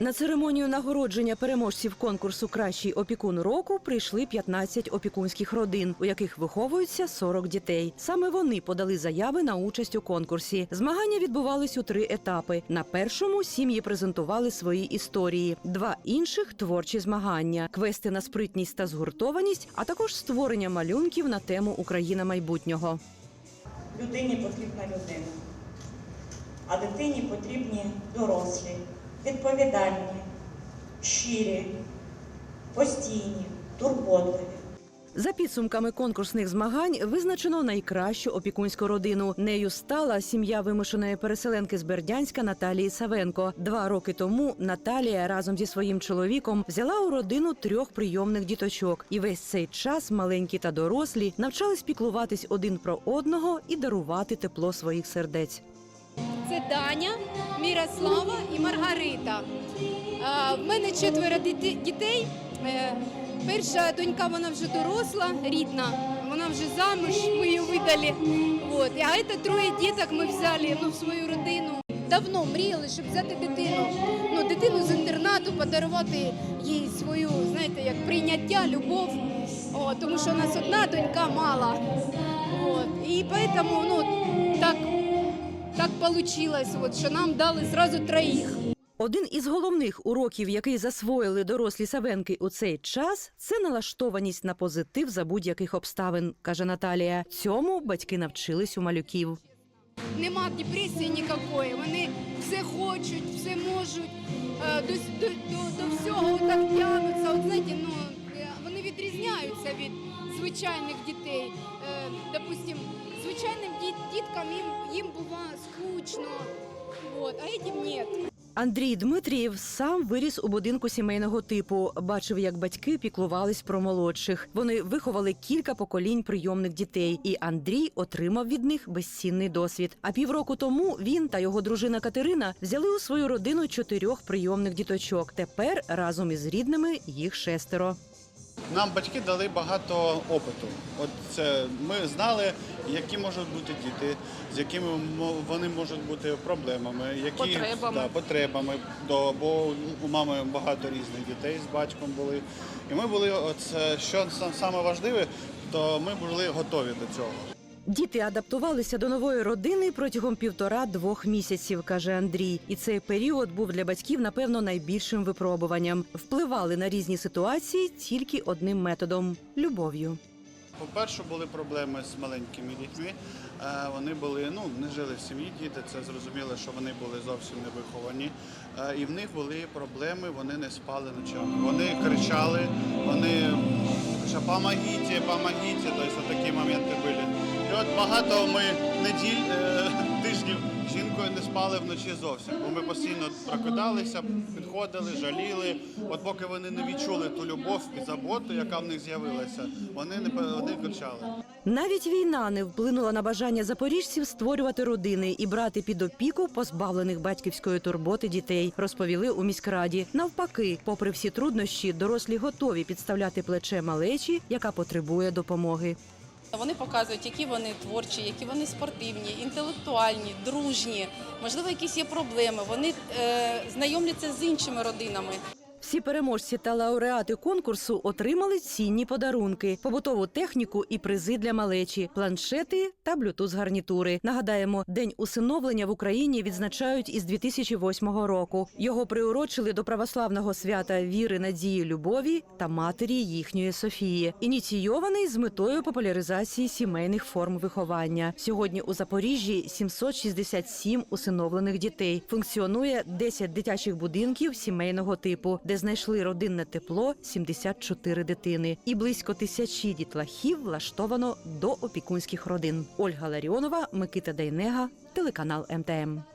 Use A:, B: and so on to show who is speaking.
A: На церемонію нагородження переможців конкурсу Кращий опікун року прийшли 15 опікунських родин, у яких виховуються 40 дітей. Саме вони подали заяви на участь у конкурсі. Змагання відбувались у три етапи. На першому сім'ї презентували свої історії, два інших творчі змагання, квести на спритність та згуртованість, а також створення малюнків на тему Україна майбутнього.
B: Людині потрібна людина, а дитині потрібні дорослі, відповідальні, щирі, постійні, турботливі.
A: За підсумками конкурсних змагань визначено найкращу опікунську родину. Нею стала сім'я вимушеної переселенки з Бердянська Наталії Савенко. Два роки тому Наталія разом зі своїм чоловіком взяла у родину трьох прийомних діточок, і весь цей час маленькі та дорослі навчались піклуватись один про одного і дарувати тепло своїх сердець.
C: Це Даня, Мірослава і Маргарита. В мене четверо дітей. Е, Перша донька, вона вже доросла, рідна, вона вже замуж, ми її видали. Вот. А це троє діток ми взяли ну, в свою родину. Давно мріяли, щоб взяти дитину. Ну, дитину з інтернату, подарувати їй свою, знаєте, як прийняття, любов. О, тому що у нас одна донька мала. От. І тому ну, так так получилось, от, що нам дали зразу троїх.
A: Один із головних уроків, який засвоїли дорослі савенки у цей час, це налаштованість на позитив за будь-яких обставин, каже Наталія. Цьому батьки навчились у малюків.
C: Нема депресії ніякої. Вони все хочуть, все можуть, е, до, до, до, до всього так тягнуться. От знаєте, ну, е, вони відрізняються від звичайних дітей. Е, Допустим, звичайним діткам їм, їм бува скучно, вот, а этим нет.
A: Андрій Дмитрієв сам виріс у будинку сімейного типу. Бачив, як батьки піклувались про молодших. Вони виховали кілька поколінь прийомних дітей, і Андрій отримав від них безцінний досвід. А півроку тому він та його дружина Катерина взяли у свою родину чотирьох прийомних діточок. Тепер разом із рідними їх шестеро.
D: Нам батьки дали багато опиту. От це ми знали, які можуть бути діти, з якими вони можуть бути проблемами, які
E: Потребами.
D: Да, потребами. До, бо у мами багато різних дітей з батьком були. І ми були, от, що са- саме важливе, то ми були готові до цього.
A: Діти адаптувалися до нової родини протягом півтора-двох місяців, каже Андрій. І цей період був для батьків, напевно, найбільшим випробуванням. Впливали на різні ситуації тільки одним методом любов'ю.
D: По-перше, були проблеми з маленькими дітьми. Е, Вони були, ну, не жили в сім'ї діти, це зрозуміло, що вони були зовсім не виховані. Е, І в них були проблеми, вони не спали ночами. Вони кричали, вони що помогите, помогите, тобто такі моменти були. От багато ми неділь, е, тижнів жінкою не спали вночі зовсім. Бо ми постійно прокидалися, підходили, жаліли. От поки вони не відчули ту любов і заботу, яка в них з'явилася, вони не вони кричали.
A: Навіть війна не вплинула на бажання запоріжців створювати родини і брати під опіку позбавлених батьківської турботи дітей, розповіли у міськраді. Навпаки, попри всі труднощі, дорослі готові підставляти плече малечі, яка потребує допомоги.
E: Вони показують, які вони творчі, які вони спортивні, інтелектуальні, дружні. Можливо, якісь є проблеми. Вони е, знайомляться з іншими родинами.
A: Всі переможці та лауреати конкурсу отримали цінні подарунки, побутову техніку і призи для малечі, планшети та блютуз гарнітури. Нагадаємо, день усиновлення в Україні відзначають із 2008 року. Його приурочили до православного свята віри, надії, любові та матері їхньої Софії, ініційований з метою популяризації сімейних форм виховання. Сьогодні у Запоріжжі 767 усиновлених дітей. Функціонує 10 дитячих будинків сімейного типу, де знайшли родинне тепло 74 дитини, і близько тисячі дітлахів влаштовано до опікунських родин. Ольга Ларіонова, Микита Дейнега, телеканал МТМ.